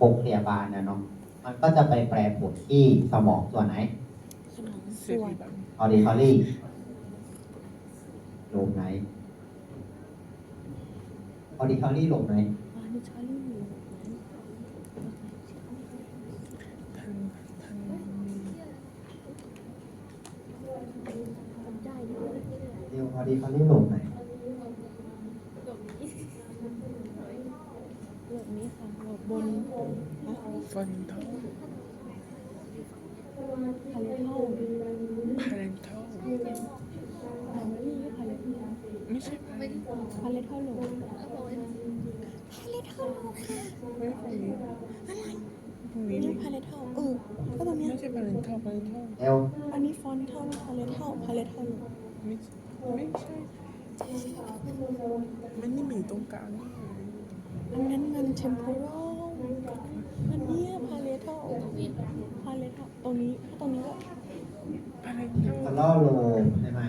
โคเคลียร์บาร์เนี่ยเนาะมันก็จะไปแปรผลที่สมองส่วนไหนสมองเซส่วรีนบัมออดิทอรี่โลบไหนออดิทอรี่โลบไหนอานิชาลี่อยู่ทันทันได้เลยเรียวออดิทอรี่โลบไหน โลกนี้ค่ะโลกบนนะ ฟันทอลพาเลทอลพาเรนทัลนี่พาเลทอลไม่ใช่พาเรนพาเลทอลโลกไม่ใช่ตรงนี้นี่เลยพาเลทอลเออก็ตรงเนี้ยไม่ใช่พาเรนทัลพาเรนทัลเอลอันนี้ฟอนเท่าพาเลทอลพาเลทอลโลกไม่ไม่ใช่มันนี่มีตรงกลางนี่อันนั้นมันเทมโพรล อันเนี้พาเลทอลพาเลทอลตรงนี้ตรงนี้ก็พาเรนทัลคาร์ลโลใช่ไหม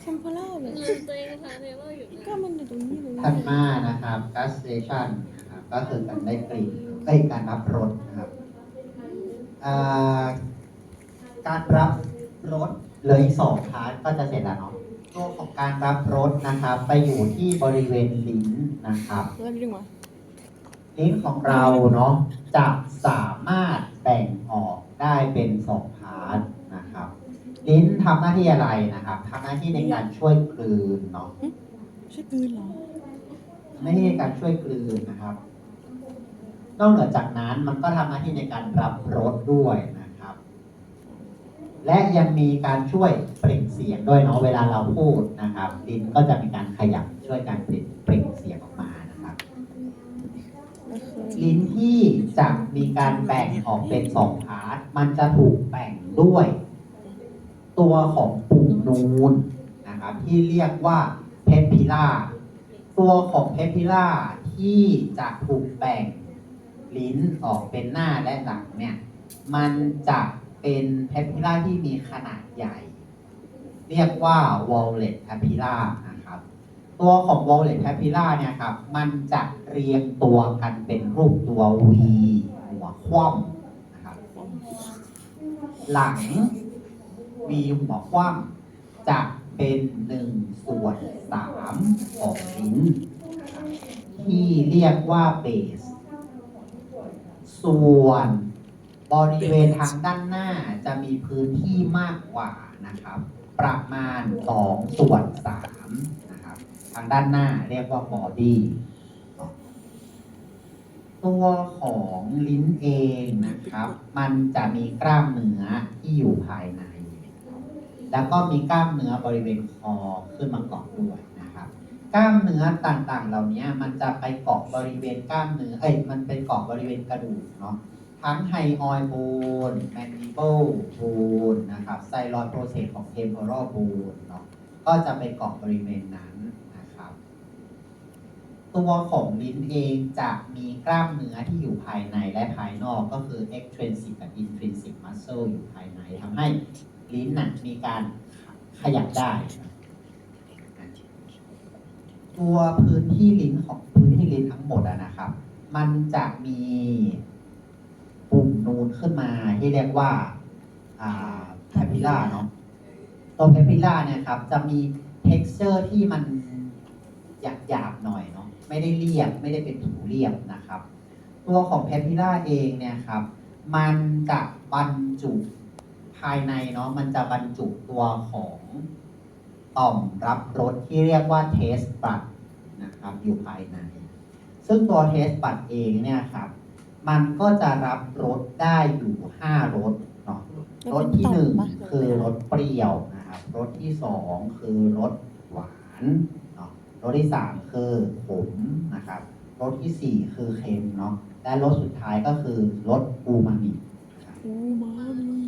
เทมโพลเลยตัวเองพาเทเบิลอยู่ก็มันอยู่ตรงนี้เลยถัดมานะครับ gustation นะครับก็คือการได้กลิ่นได้การรับรสนะครับการรับรสเหลยสองพาร์ทก็จะเสร็จแล้วเนาะตัวของการรับรสนะครับ ไปอยู่ที่บริเวณลิ้นนะครับเริ่มดึงมา นของเราเนาะจะสามารถแบ่งออกได้เป็นสองพาร์ทนะครับ ลิ้นทำหน้าที่อะไรนะครับทำหน้าที่ในการช่วยกลืนเนาะใช่ปืนเหรอหน้าที่ในการช่วยกลืนนะครับ นอกเหนือจากนั้นมันก็ทำหน้าที่ในการรับรสด้วยนะครับ และยังมีการช่วยเปล่งเสียงด้วยเนาะเวลาเราพูดนะครับลิ้นก็จะมีการขยับช่วยการเปล่งเปล่งเสียง ลิ้นที่จะมีการแบ่งออกเป็นสองพาร์ทมันจะถูกแบ่งด้วย ตัวของปุ่มนูนนะครับที่เรียกว่าเพปพิล่าตัวของเพปพิล่าที่จะถูกแบ่งลิ้นออกเป็นหน้าและหลังเนี่ยมันจะเป็นเพปพิล่าที่มีขนาดใหญ่ เรียกว่า wallet papilla นะ ตัวของ wallet papilla เนี่ยครับ มันจะเรียงตัวกันเป็นรูปตัว V หัวคว่ำนะครับ หลัง V หัวคว่ำจะเป็นหนึ่งส่วนสามของลิ้น ที่เรียกว่าเบส ส่วนบริเวณทางด้านหน้าจะมีพื้นที่มากกว่านะครับ ประมาณ2ส่วน3นะครับทางด้านหน้าเรียกว่าบอดี้ตัวของลิ้นเองนะครับ มันจะมีกล้ามเนื้อที่อยู่ภายใน แล้วก็มีกล้ามเนื้อบริเวณคอขึ้นมาเกาะด้วยนะครับ กล้ามเนื้อต่างๆ เหล่านี้มันจะไปเกาะบริเวณกล้ามเนื้อ เอ้ย มันไปเกาะบริเวณกระดูกเนาะ ทั้งไฮออยโบนแมนดิเบิลโบนนะครับ ไซรอยโปรเซสของเทมโพร a ลโบนเนาะ ก็จะไปเกาะบริเวณนั้น ตัวของลิ้นเองจะมีกล้ามเนื้อที่อยู่ภายในและภายนอกก็คือ extrinsic กับ intrinsic muscle อยู่ภายในทำให้ลิ้นน่ะมีการขยับได้ ตัวพื้นที่ลิ้นของพื้นที่ลิ้นทั้งหมดนะครับ มันจะมีปุ่มนูนขึ้นมาที่เรียกว่าแพปิล่าเนาะตัวเพปิล่าเนี่ยครับจะมี t e x t อร์ที่มันหยาบหยาบๆหน่อยเนาะ ไม่ได้เรียบไม่ได้เป็นผิวเรียบนะครับ ตัวของเพปิล่าเองเนี่ยครับ มันจะบรรจุภายในเนาะมันจะบรรจุตัวของต่อมรับรสที่เรียกว่าเทสบัตนะครับอยู่ภายใน ซึ่งตัวเทสบัตเองเนี่ยครับมันก็จะรับรสได้อยู่5รสเนาะรสที่หนึ่งคือรสเปรี้ยวนะครับรสที่สองคือรสหวาน รสที่สามคือขมนะครับรสที่สี่คือเค็มเนาะและรสสุดท้ายก็คือรสอูมามินะครับอูมามิ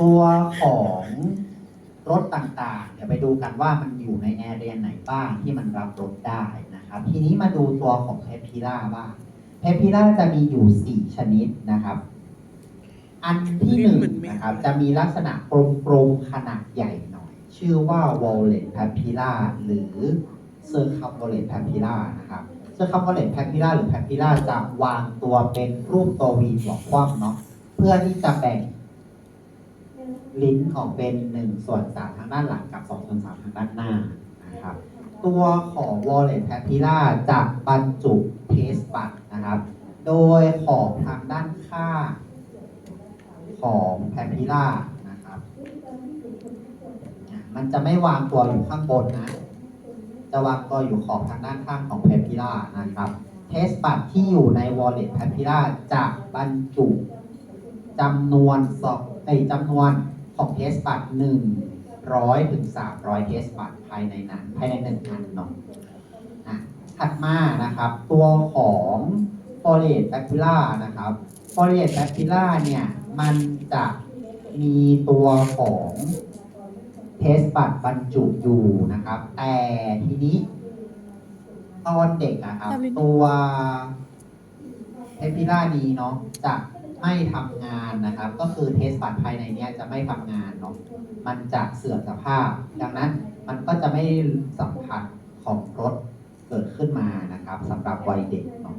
ตัวของรสต่างๆ เดี๋ยวไปดูกันว่ามันอยู่ในแอเรียไหนบ้างที่มันรับรสได้นะครับ ทีนี้มาดูตัวของเพปพิล่าบ้างเพปพิล่าจะมีอยู่4ชนิดนะครับ อันที่หนึ่งนะครับ จะมีลักษณะกลมๆขนาดใหญ่หน่อย ชื่อว่า wallet papilla หรือ circumvolate papilla นะครับเซึ่งคำว่าเลนแพคพิล่าหรือแพคพิล่าจะวางตัวเป็นรูปตัววีหัวคว่ำเนาะเพื่อที่จะแบ่งลิ้นออกเป็นหนึ่งส่วนสามทางด้านหลังกับสองส่วนสามทางด้านหน้านะครับตัวของ Wallet p a p i l l a จะบรรจุเทสบัตนะครับ โดยของทางด้านข้างของ p a p i l l a นะครับ มันจะไม่วางตัวอยู่ข้างบนนะ จะวางตัวอยู่ขอบทางด้านข้างของ p a p i l l a นะครับเทสบัตรที่อยู่ใน Wallet p a p i l l a จะบรรจุจำนวนสองเอ้ยจำนวนของเทสบัตรหนึ่งร้อยถึงสามร้อยเทสบัตรภายในนั้น ภายในหนึ่งอันเนาะอะถัดมานะครับ ตัวของ f o r e t b a c t e r i a นะครับ f o r e t b a c t e r i a เนี่ย มันจะมีตัวของ เทสบัตบรรจุอยู่นะครับ แต่ทีนี้ ตอนเด็กอะครับ ตัวเทปิล่านี้เนาะจะไม่ทำงานนะครับ ก็คือเทสบัตภายในเนี้ยจะไม่ทำงานเนาะมันจะเสื่อมสภาพ ดังนั้นมันก็จะไม่สัมผัสของรถเกิดขึ้นมานะครับสำหรับวัยเด็กเนาะ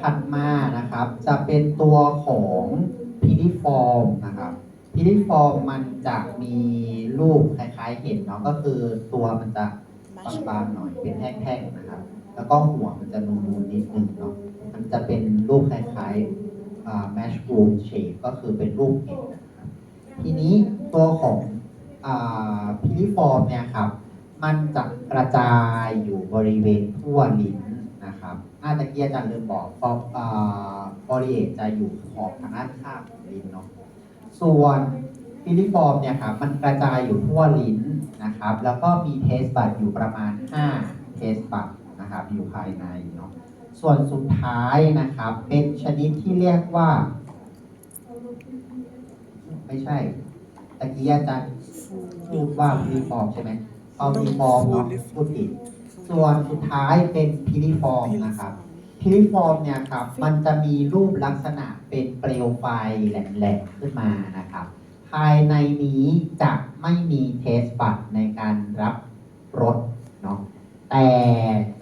ถัดมานะครับ จะเป็นตัวของพิลิฟอร์มนะครับพิ ลิฟอร์มมันจะมีรูปคล้ายๆเห็นเนาะก็คือตัวมันจะบางๆหน่อยเป็นแท่งๆนะครับ แล้วก็หัวมันจะนูนๆนิดนึงเนาะมันจะเป็นรูปคล้ายๆอ่า mushroom shape ก็คือเป็นรูปเห็ดนะครับทีนี้ตัวของพิลิฟอร์มเนี่ยครับ มันจะกระจายอยู่บริเวณทั่วลิ้นนะครับอาตะเกียอาจารย์ลืมบอกฟออ่าบริเวณจะอยู่ขอบทางด้านข้างของลิ้นเนาะ ส่วนฟิลิฟอร์มเนี่ยครับมันกระจายอยู่ทั่วลิ้นนะครับ แล้วก็มีเทสบัตอยู่ประมาณ 5 เทสบัตนะครับอยู่ภายในเนาะส่วนสุดท้ายนะครับ เป็นชนิดที่เรียกว่า ไม่ใช่ตะกี้อาจารย์พูดว่าฟิลิฟอร์มใช่ไหมเอาฟิลิฟอร์มเนาะพูดผิดส่วนสุดท้ายเป็นพิลิฟอร์มนะครับ พิลิฟอร์มเนี่ยครับมันจะมีรูปลักษณะเป็นเปลวไฟแหลมๆขึ้นมานะครับ ภายในนี้จะไม่มีเทสบัตในการรับรสเนาะแต่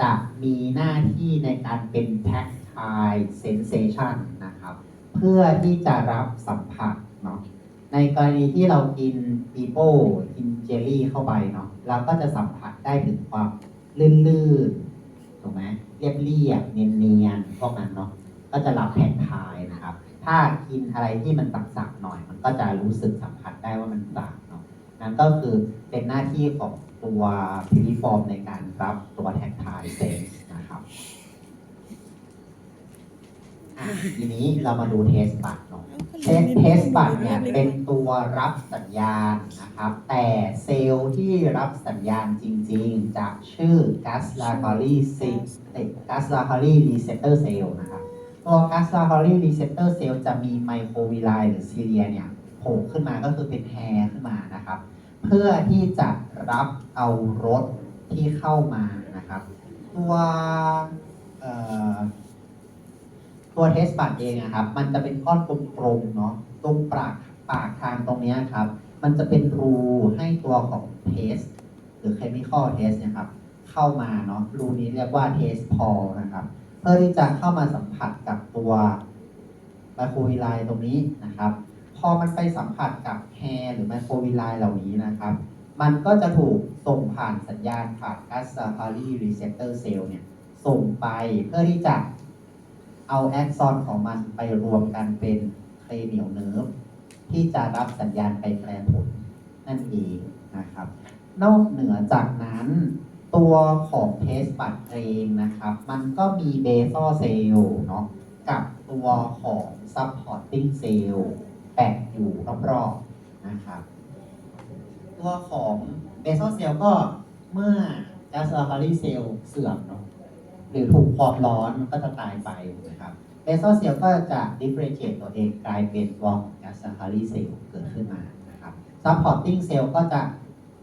จะมีหน้าที่ในการเป็น tactile sensation นะครับ เพื่อที่จะรับสัมผัสเนาะในกรณีที่เรากินปีโป้กินเจลลี่เข้าไปเนาะเราก็จะสัมผัสได้ถึงความลื่นๆ ถูกไหมเรียบเรียบเนียนๆพวกนั้นเนาะก็จะรับแทนทายนะครับ ถ้ากินอะไรที่มันสักๆหน่อย มันก็จะรู้สึกสัมผัสได้ว่ามันสักเนาะนั่นก็คือเป็นหน้าที่ของตัวพิลิฟอร์มในการรับตัวแท็กทายเซนส์นะครับทีนี้เรามาดูเทสบัตเนาะ เทสเทสบัตเนี่ยเป็นตัวรับสัญญาณนะครับ แต่เซลล์ที่รับสัญญาณจริงๆจะชื่อ gas l a c a r y gas l a c a r y receptor cell นะครับ ตัว gas l a c a r y receptor cell จะมีไมโครวิไลหรือซีเรียเนี่ยโผล่ขึ้นมาก็คือเป็นแฮร์ขึ้นมานะครับ เพื่อที่จะรับเอารถที่เข้ามานะครับ ตัวเอ่อ ตัวเทสบัตเองอะครับ มันจะเป็นก้อนกลมๆเนาะตรงปากปากทางตรงนี้ครับ มันจะเป็นรูให้ตัวของเทสหรือเคมีคอลเทสเนี่ยครับ เข้ามาเนาะรูนี้เรียกว่าเทสพอนะครับ เพื่อที่จะเข้ามาสัมผัสกับตัวไมโครวิไลตรงนี้นะครับ พอมันไปสัมผัสกับแฮร์หรือไมโครวิไลเหล่านี้นะครับ มันก็จะถูกส่งผ่านสัญญาณผ่านกัสซาฟารีรีเซปเตอร์เซลล์เนี่ยส่งไปเพื่อที่จะ เอาแอคซอนของมันไปรวมกันเป็นเคลเนียลเนิร์ฟที่จะรับสัญญาณไปแปลผลนั่นเองนะครับ นอกเหนือจากนั้นตัวของเทสบัตเองนะครับ มันก็มีเบโซเซล์เนาะกับตัวของซัพพอร์ตติ้งเซล์แปะอยู่รอบๆนะครับ ตัวของเบโซเซล์ก็เมื่อ g a s ลา a ารีเซลเสื่อมเนาะ หรือถูกความร้อนมันก็จะตายไปนะครับเบโซเซลล์ก็จะ differentiate ตัวเองกลายเป็นวอง gas Saccharine cell เกิดขึ้นมานะครับ supporting cell ก็จะ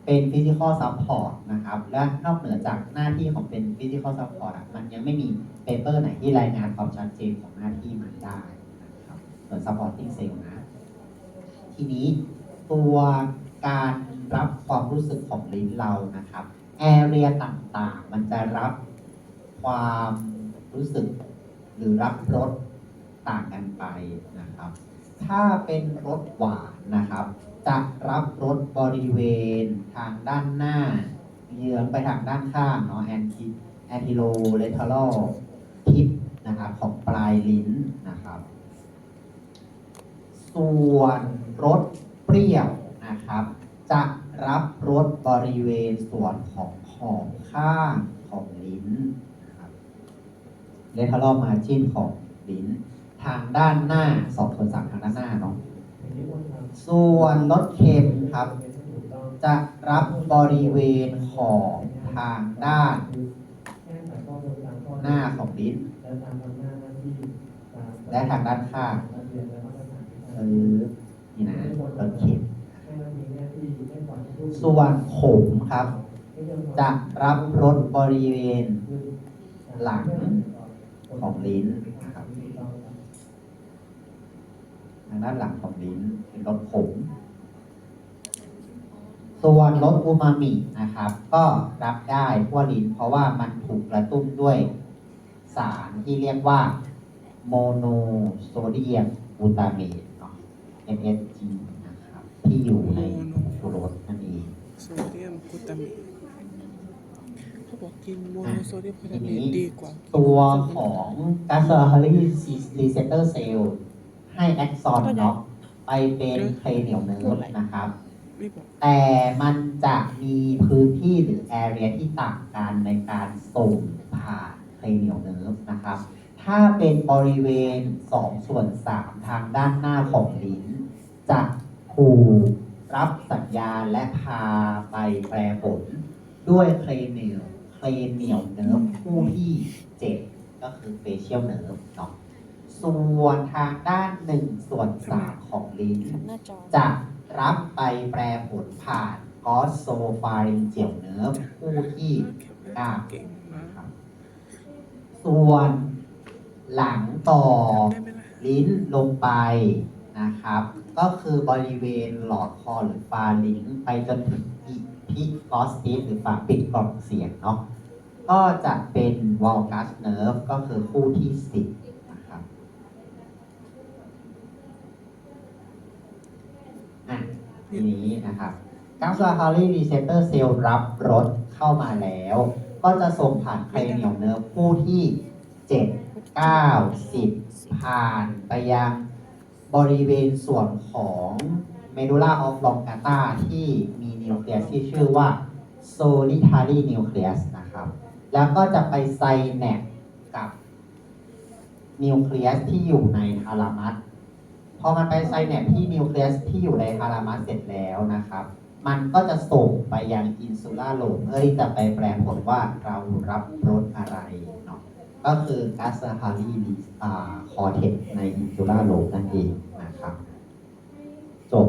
เป็น physical support นะครับ และนอกเหนือจากหน้าที่ของเป็น physical support อะมันยังไม่มีเปเปอร์ไหนที่รายงานความชัดเจนของหน้าที่มันได้นะครับส่วน supporting cell นะ ทีนี้ตัวการรับความรู้สึกของลิ้นเรานะครับแอเรียต่างๆ มันจะรับ ความรู้สึกหรือรับรสต่างกันไปนะครับ ถ้าเป็นรสหวานนะครับ จะรับรสบริเวณทางด้านหน้าเยื้องไปทางด้านข้างเนาะแอนติแอนติโลเลทอลทิปนะครับของปลายลิ้นนะครับ ส่วนรสเปรี้ยวนะครับ จะรับรสบริเวณส่วนของขอบข้างของ เลทอลมาจิ้นของลิ้น ทางด้านหน้าสองส่วนสามทางด้านหน้าเนาะส่วนรสเค็มครับ จะรับบริเวณขอบทางด้าน หน้าของลิ้น และทางด้านข้างเออนี่นะรสเค็มส่วนขมครับ จะรับรสบริเวณหลัง ของลิ้นนะครับทางด้านหลังของลิ้นเป็นรสขมส่วนรสอูมามินะครับ ก็รับได้ทั่วลิ้นเพราะว่ามันถูกกระตุ้นด้วยสารที่เรียกว่าโมโนโซเดียมกลูตาเมตเนาะ MSG นะครับ ที่อยู่ในชูรสนั่นเองโซเดียมกลูตาเมตเขา บอกกินโมโนโซเดียมกลูทีตาเมนี้ตดีกว่าตัวของกาสฮารีรีเซเตอร์เซลล์ให้แอคซอนเนาะไปเป็นเคลเนียลเนิร์ฟนะครับ แต่มันจะมีพื้นที่หรือแอเรียที่ต่างกันในการส่งผ่านเคลเนียลเนิร์ฟนะครับ ถ้าเป็นบริเวณ2ส่วน3ทางด้านหน้าของลิ้น จะถูกรับสัญญาณและพาไปแปรผลด้วยเคลเนียล เคลเนียลเนิร์ฟคู่ที่7ก็คือเฟเชียลเนิร์ฟเนาะส่วนทางด้าน1ส่วน3ของลิ้นจะรับไปแปรผลผ่านกอสโซฟาริงเจียวเนิร์ฟคู่ที่เก่งมาส่วนหลังต่อลิ้นลงไปนะครับ ก็คือบริเวณหลอดคอหรือฟาลิงไปจนถึงอีพิกอสติสหรือฝาปิดกล่องเสียงเนาะ ก็จะเป็นวอลกัสเนิร์ฟก็คือคู่ที่10นะครับอะทีนี้นะครับกังสฮารีรีเซปเตอร์เซลล์รับรสเข้ามาแล้ว ก็จะส่งผ่านไคเนียลเนิร์ฟคู่ที่7 9 10ผ่านไปยังบริเวณส่วนของเมดูล่าออฟลองกาตาที่มีนิวเคลียสที่ชื่อว่า solitary nucleus นะ แล้วก็จะไปไซแนปกับนิวเคลียสที่อยู่ในทาลามัสพอมันไปไซแนปที่นิวเคลียสที่อยู่ในทารามัสเสร็จแล้วนะครับ มันก็จะส่งไปยังอินซูล่าโลมเพื่อที่จะไปแปลผลว่าเรารับรสอะไรเนาะก็คือกัสฮารีดิสอาคอเทกในอินซูล่าโลมนั่นเองนะครับ จบ